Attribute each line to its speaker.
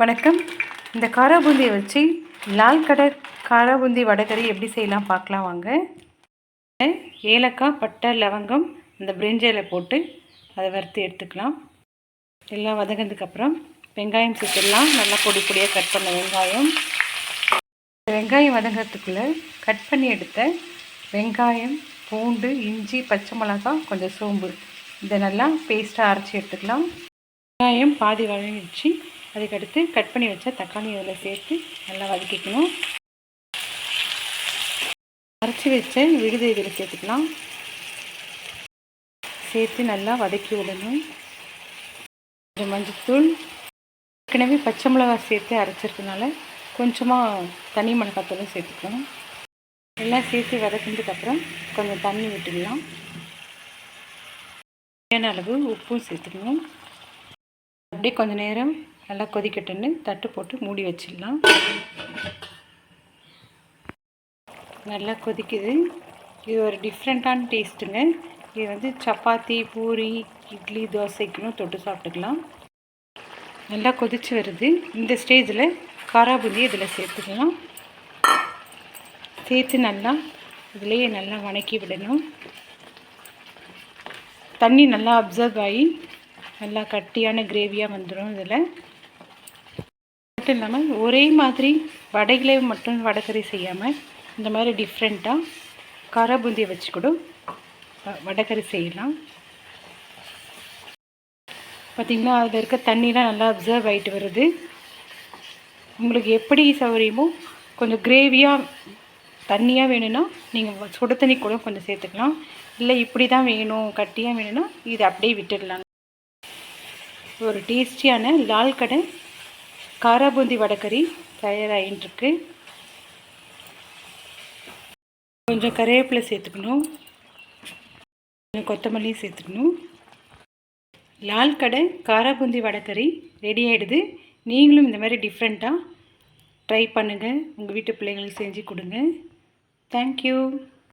Speaker 1: வணக்கம். இந்த காராபூந்தியை வச்சு லால் கடர் காரா பூந்தி வடகறி எப்படி செய்யலாம் பார்க்கலாம் வாங்க. ஏலக்காய் பட்டை லவங்கம் இந்த பிரிஞ்சியில் போட்டு அதை வறுத்து எடுத்துக்கலாம். எல்லாம் வதங்கினதுக்கப்புறம் வெங்காயம் சேர்த்துடலாம். நல்லா பொடி பொடியாக கட் பண்ண வெங்காயம். வெங்காயம் வதங்கிறதுக்குள்ளே கட் பண்ணி எடுத்த வெங்காயம் பூண்டு இஞ்சி பச்சை மிளகாய் கொஞ்சம் சோம்பு இதை நல்லா பேஸ்ட்டாக அரைச்சி எடுத்துக்கலாம். வெங்காயம் பாதி வதங்கிடுச்சு. அதுக்கடுத்து கட் பண்ணி வச்ச தக்காளி இதில் சேர்த்து நல்லா வதக்கிக்கணும். அரைச்சி வச்ச விழுது இதில் சேர்த்துக்கலாம். சேர்த்து நல்லா வதக்கி விடணும். கொஞ்சம் மஞ்சத்தூள் ஏற்கனவே பச்சை மிளகாய் சேர்த்து அரைச்சிருக்கனால கொஞ்சமாக தனி மிளகாத்தூளும் சேர்த்துக்கணும் எல்லாம் சேர்த்து வதக்கினதுக்கப்புறம் கொஞ்சம் தண்ணி விட்டுக்கலாம் தேவையான அளவு உப்பும் சேர்த்துக்கணும். அப்படியே கொஞ்சம் நேரம் நல்லா கொதிக்கட்டுன்னு தட்டு போட்டு மூடி வச்சிடலாம். நல்லா கொதிக்குது. இது ஒரு டிஃப்ரெண்ட்டான டேஸ்ட்டுங்க இது வந்து சப்பாத்தி பூரி இட்லி தோசைக்கும் தொட்டு சாப்பிட்டுக்கலாம். நல்லா கொதிச்சு வருது. இந்த ஸ்டேஜில் காராபுந்தி இதில் சேர்த்துக்கலாம். சேர்த்து நல்லா இதுலேயே நல்லா வணக்கி விடணும். தண்ணி நல்லா அப்சர்வ் ஆகி நல்லா கட்டியான கிரேவியாக வந்துடும் இதில். மட்டும் இல்லாமல் ஒரே மாதிரி வடைகளே மட்டும் வடைக்கறி செய்யாமல் இந்த மாதிரி டிஃப்ரெண்ட்டாக காரா பூந்தியை வச்சு கூட வடைக்கறி செய்யலாம். பார்த்திங்கன்னா அதில் இருக்க தண்ணிலாம் நல்லா அப்சர்வ் ஆகிட்டு வருது. உங்களுக்கு எப்படி சௌகரியமோ கொஞ்சம் கிரேவியாக தண்ணியாக வேணும்னா நீங்கள் சுட தண்ணி கூட கொஞ்சம் சேர்த்துக்கலாம். இல்லை இப்படி தான் வேணும் கட்டியாக வேணும்னா இது அப்படியே விட்டுடலாம். ஒரு டேஸ்டியான லால் கடை காராபூந்தி வடைக்கறி தயாராகிட்டுருக்கு கொஞ்சம் கருவேப்பிலை சேர்த்துக்கணும். கொஞ்சம் கொத்தமல்லியும் சேர்த்துக்கணும். லால் கடை காராபூந்தி வடைக்கறி ரெடி ஆகிடுது நீங்களும் இந்த மாதிரி டிஃப்ரெண்ட்டாக ட்ரை பண்ணுங்கள் உங்கள் வீட்டு பிள்ளைங்களுக்கு செஞ்சு கொடுங்க. தேங்க்யூ